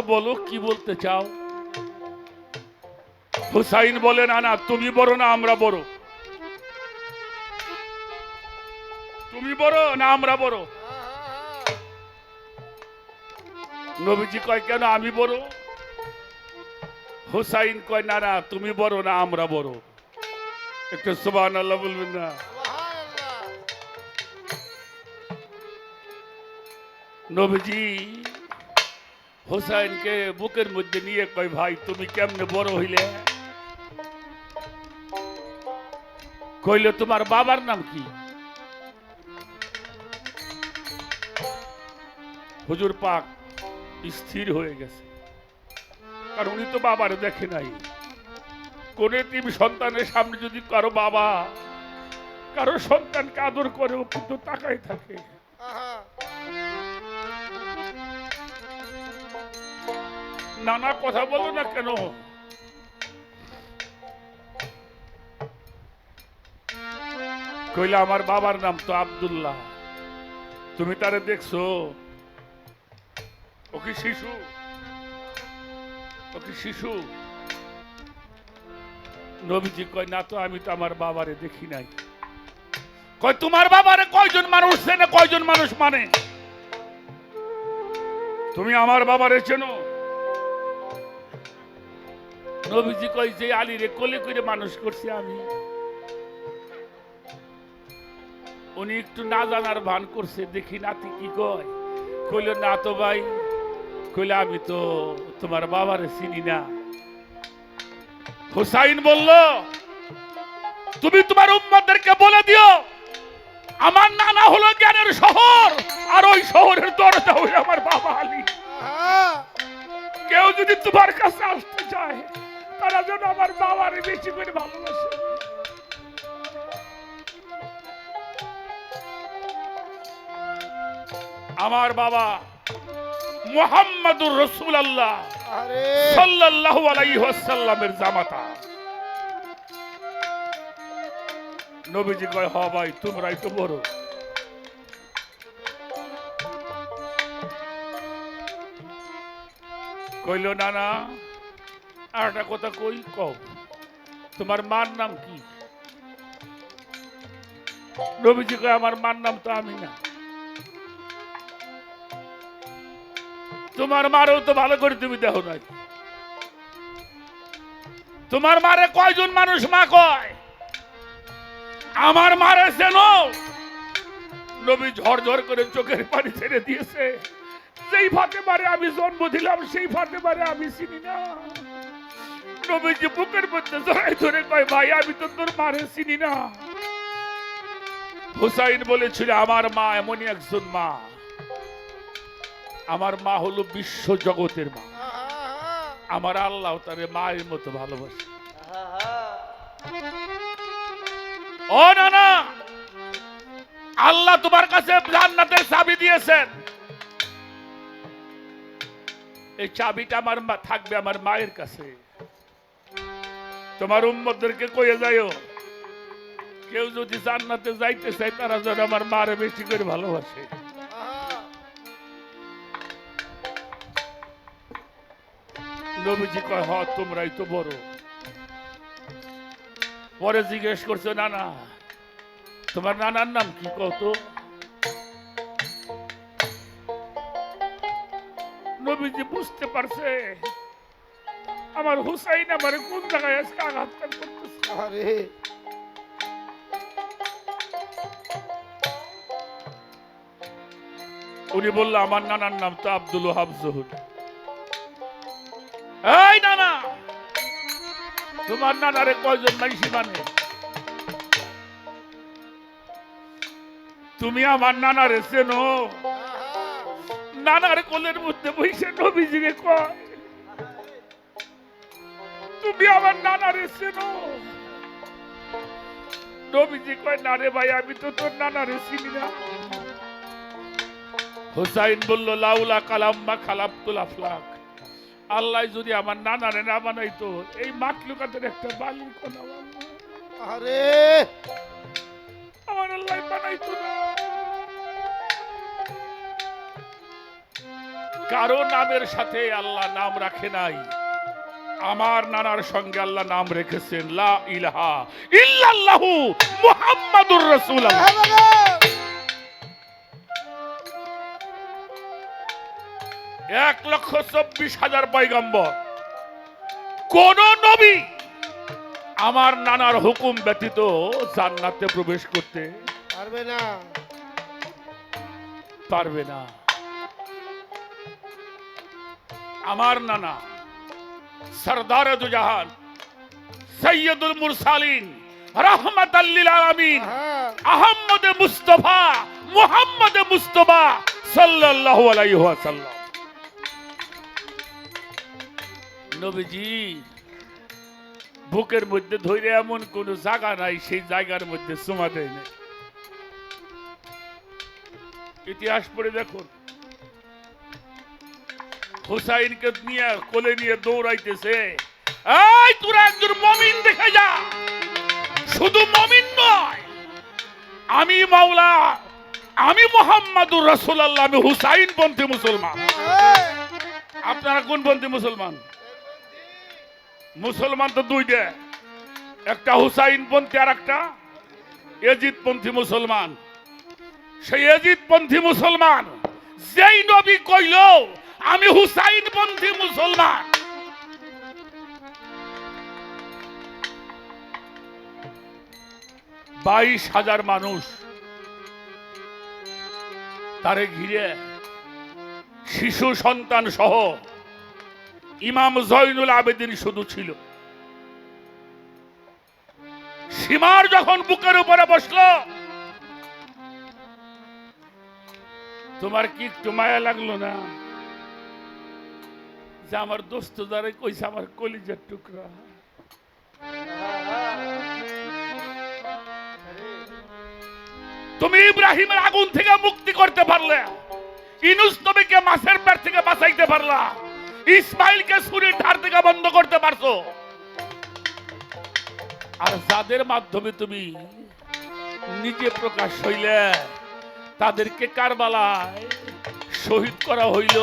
বলো কি বলতে চাও? হুসাইন বলে না না তুমি বড় না আমরা বড়। তুমি বড় না আমরা বড়? নবীজি কয় কেন আমি বড়? হুসাইন কয় না না তুমি বড় না আমরা বড়। একটু সুবাহ আল্লাহ বলবেন না? নবীজি হোসাইনকে বুকের মধ্যে নিয়ে কয়, ভাই, তুমি কেমনে বড় হইলে? কইলে, তোমার বাবার নাম কি? হুজুর পাক স্থির হয়ে গেছে। কারণ উনি তো বাবার দেখে নাই। কোন টিম সন্তানের সামনে যদি কারও বাবা, কারও সন্তানকে আদর করে ও কিন্তু তাকাই থাকে। নানা কথা বলো না কেন? কইলে আমার বাবার নাম তো আব্দুল্লাহ। তুমি তারে দেখছ? ও কি শিশু? ও কি শিশু? নবীজি কয়, না তো, আমি তো আমার বাবারে দেখি নাই। কয়, তোমার বাবারে কয়জন মানুষ চেনে, কয়জন মানুষ মানে? তুমি আমার বাবারে চেনো? নবীজি কয় যে আলীরে কোলে করে মানুষ করছি আমি। উনি একটু না জানার ভান করছে দেখি নাতি কি কয়। কইল না তো ভাই। কইলে আমি তো তোমার বাবারে চিনি না। হুসাইন বলল তুমি তোমার উম্মতদেরকে বলে দিও আমার নানা হলো জ্ঞানের শহর আর ওই শহরের দরজা হলো আমার বাবা আলী। কেউ যদি তোমার কাছে আসতে চায় তারা যেন আমার বাবারে বেশি করে ভালোবাসে। আমার বাবা মোহাম্মদুর রসুল আল্লাহ আরে। সাল্লাল্লাহু আলাইহি ওয়াসাল্লামের জামাতা। নবীজি কয় হ ভাই তোমরাই তো বড়। কইল না না আর একটা কথা কই, কও। তোমার মার নাম কি? নবীজি কয়, আমার মার নাম তো আমি না। তোমার মারও তো ভালো করে তুমি দেখো নাই। তোমার মারে কয়জন মানুষ মা কয়? আমার মারে যেন নবী ঝরঝর করে চোখের পানি ছেড়ে দিয়েছে। যেই ফাতে মারে আমি জন্ম দিলাম, সেই ফাতে মারে আমি চিনি না। নবীজি বুকের মধ্যে জড়াই ধরে কয়, ভাই, আমি তো তোর মারে চিনি না। হুসাইন বলেছিল, আমার মা এমনই একজন মা। আমার মা হলো বিশ্ব জগতের মা। আমার আল্লাহ তারে মায়ের মতো ভালোবাসে। ও না না আল্লাহ তোমার কাছে জান্নাতের চাবি দিয়েছেন। এই চাবিটা আমার থাকবে আমার মায়ের কাছে। তোমার উম্মতদেরকে কয়ে যাইও, কেউ যদি জান্নাতে যাইতে চাই তারা যেন আমার মারে বেশি করে ভালোবাসে। তোমরাই তো বড়। পরে জিজ্ঞেস করছ, নানা, তোমার নানার নাম কি কত নবীজি বুঝতে পারছে। আমার হুসাইন আমার কোন জায়গায় আজকে আঘাত করতেছে? আরে। উনি বলল আমার নানার নাম তো আব্দুল ওহাব জহুর। এই নানা তোমার নানারে কয়জন মাইসি মানে? তুমি আমার নানারে চেনো? নানার কোলের মধ্যে বসে নবীজিকে কয় তুমি আমার নানারে চেনো নবীজি কয় না রে ভাই আমি তো তোর নানারে চিনি না। হুসাইন বলল লাউলা কালাম্মা আল্লাহ যদি আমার নানারে না বানাইতো এই মাকলুকাতের একটা বালির কোনা আরে! আমার আল্লাহ বানাইতো না। কারও নামের সাথে আল্লাহ নাম রাখে নাই। আমার নানার সঙ্গে আল্লাহ নাম রেখেছেন লা ইলাহা ইল্লাল্লাহু মুহাম্মাদুর রাসূলুল্লাহ। এক লক্ষ চব্বিশ হাজার পয়গম্বর। কোন নবী আমার নানার হুকুম ব্যতীত জান্নাতে প্রবেশ করতে পারবে না। পারবে না। আমার নানা সরদার দুজাহান সৈয়দুল মুরসালিন রহমত আলামিন আহম্মদ মুস্তফা মুহাম্মদ মুস্তফা সাল্লাল্লাহু আলাইহি ওয়াসাল্লাম। নবীজি বুকের মধ্যে ধরে এমন কোন জায়গা নাই সেই জায়গার মধ্যে চুমা দেয় না ইতিহাস পড়ে দেখুন হুসাইনকে নিয়ে কোলে নিয়ে দৌড়াইতেছে। এই তোরা একজন মমিন দেখে যা। শুধু মমিন নয়, আমি মাওলা, আমি মোহাম্মদুর রাসূলুল্লাহ, আমি হুসাইন পন্থী মুসলমান। আপনারা কোন পন্থী মুসলমান? মুসলমান তো দুইটা একটা হুসাইন পন্থী আর একটা এজিদ পন্থী মুসলমান। সেই এজিদ পন্থী মুসলমান, যেই নবী কইল আমি হুসাইন পন্থী মুসলমান। বাইশ হাজার মানুষ তারে ঘিরে শিশু সন্তান সহ ইমাম জয়নুল আবেদিন শুধু ছিল। সীমার যখন বুকের উপরে বসল, তোমার কি একটু মায়া লাগল না? যে আমার দোস্ত দ্বারা কইছে আমার কলিজার টুকরা। তুমি ইব্রাহিমের আগুন থেকে মুক্তি করতে পারলে, ইনুস নবীকে মাছের পেট থেকে বাঁচাইতে পারলা, ইসমাইলকে ছুরির ধার থেকে বন্ধ করতে পারছ। আর যাদের মাধ্যমে তুমি নিজে প্রকাশ হইলে, তাদেরকে কারবালায় শহীদ করা হইল।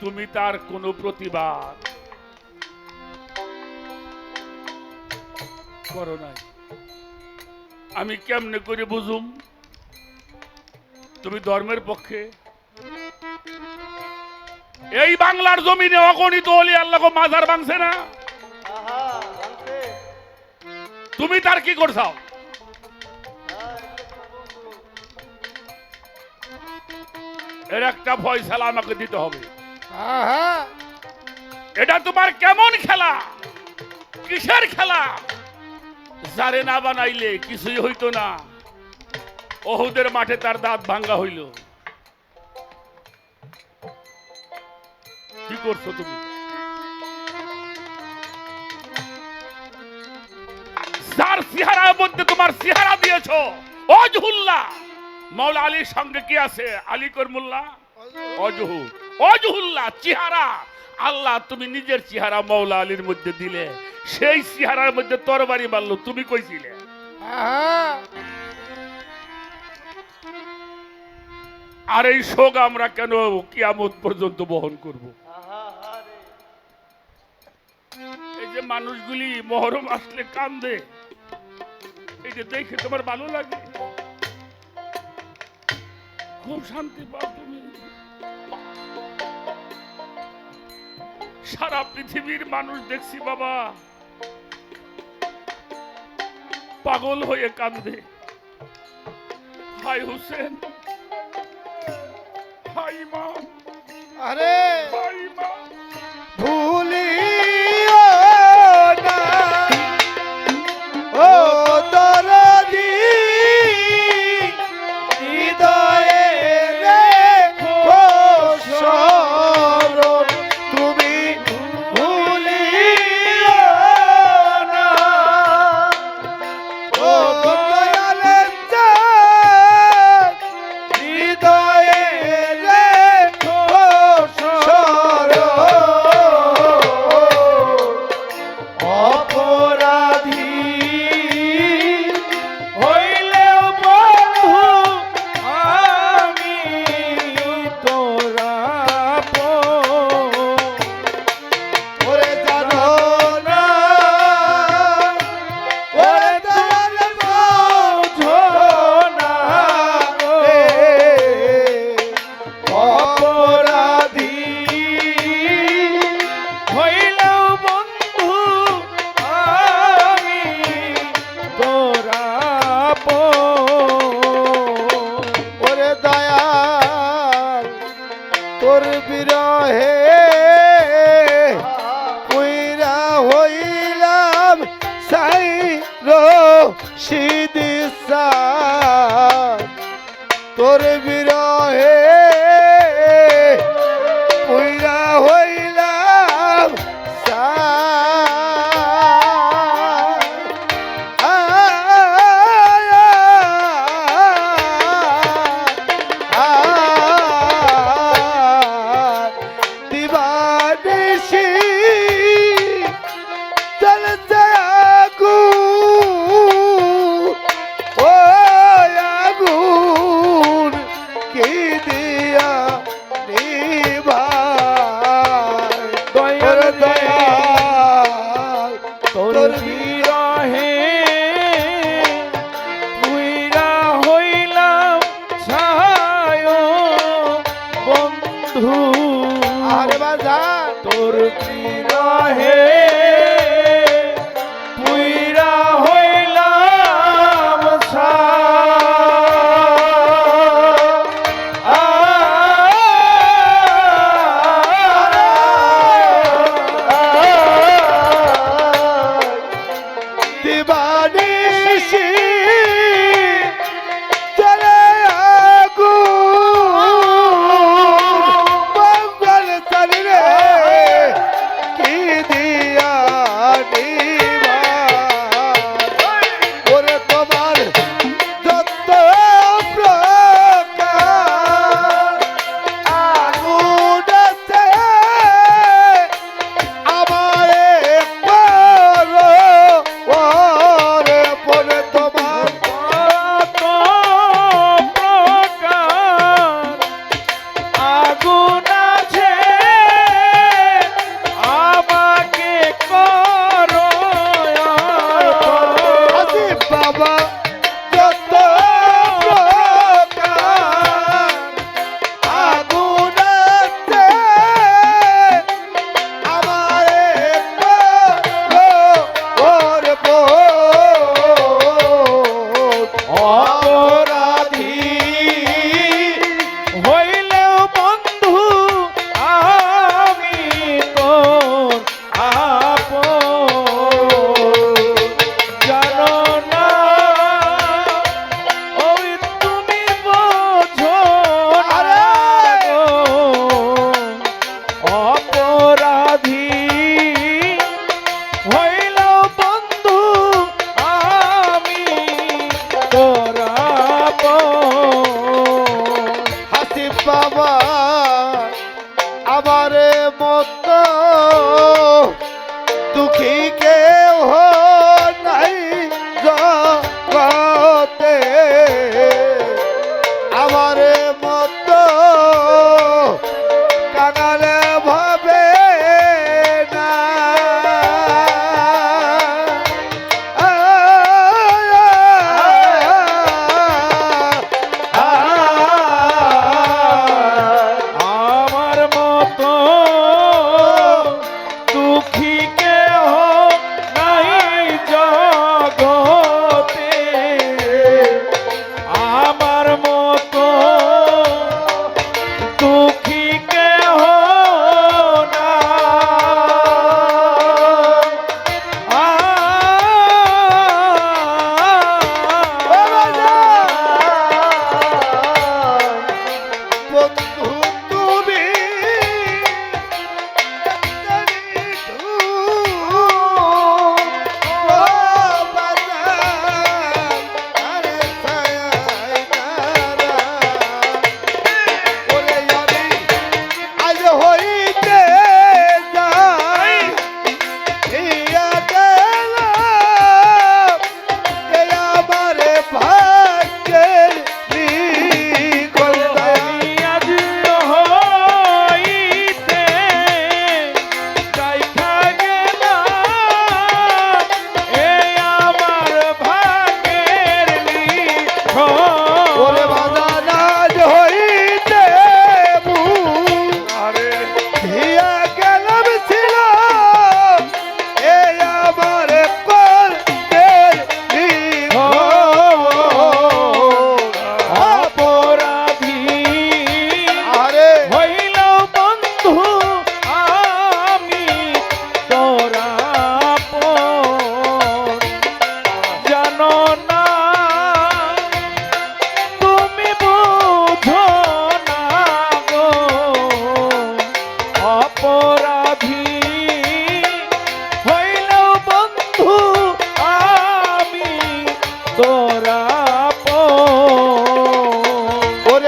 তুমি তার কোনো প্রতিবাদ। করো নাই। আমি কেমনে করে বুঝুম? তুমি ধর্মের পক্ষে। এই বাংলার জমিনে অগণিত অলি আল্লাহ মাজার ভাঙছে না? তুমি তার কি করছাও? এর একটা ফয়সালা আমাকে দিতে হবে। এটা তোমার কেমন খেলা? কিসের খেলা? যারে না বানাইলে কিছুই হইতো না। ওহুদের মাঠে তার দাঁত ভাঙ্গা হইল। কি করছ তুমি? যার চেহারার মধ্যে তোমার চেহারা দিয়েছ অজহুল্লাহ মাওলা আলীর সঙ্গে কি আছে? আলী করমুল্লাহ অজহু অজহুল্লাহ, চেহারা। আল্লাহ, তুমি নিজের চেহারা মৌলা আলীর মধ্যে দিলে। সেই চেহারার মধ্যে তরবারি মারলো, তুমি কইছিলে আর এই শোক আমরা কেন কিয়ামত পর্যন্ত বহন করব? এই যে মানুষগুলি মহরম আসলে কান্দে। এই যে দেখে তোমার ভালো লাগে। খুব শান্তি পাও তুমি। সারা পৃথিবীর মানুষ দেখছি বাবা। পাগল হয়ে কান্দে হাই হুসেন। হাই মা আরে! বন্ধু আরে বাজার তোর পুইরা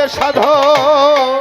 সাধন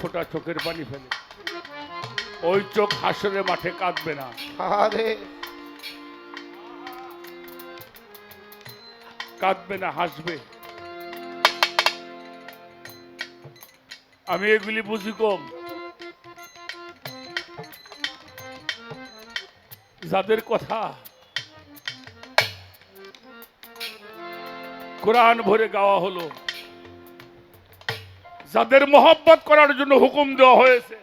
ফোটা চোখের পানি ফেলে। ওই চোখ হাসরে মাঠে কাঁদবে না। কাঁদবে না হাসবে। আমি এগুলি বুঝি কম। যাদের কথা কোরআন ভরে গাওয়া হলো যাদের মোহব্বত করার জন্য হুকুম দেওয়া হয়েছে।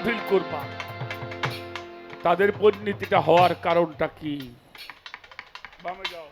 ফিল তাদের পরিণতিটা হওয়ার কারণটা কি? বামে যাও।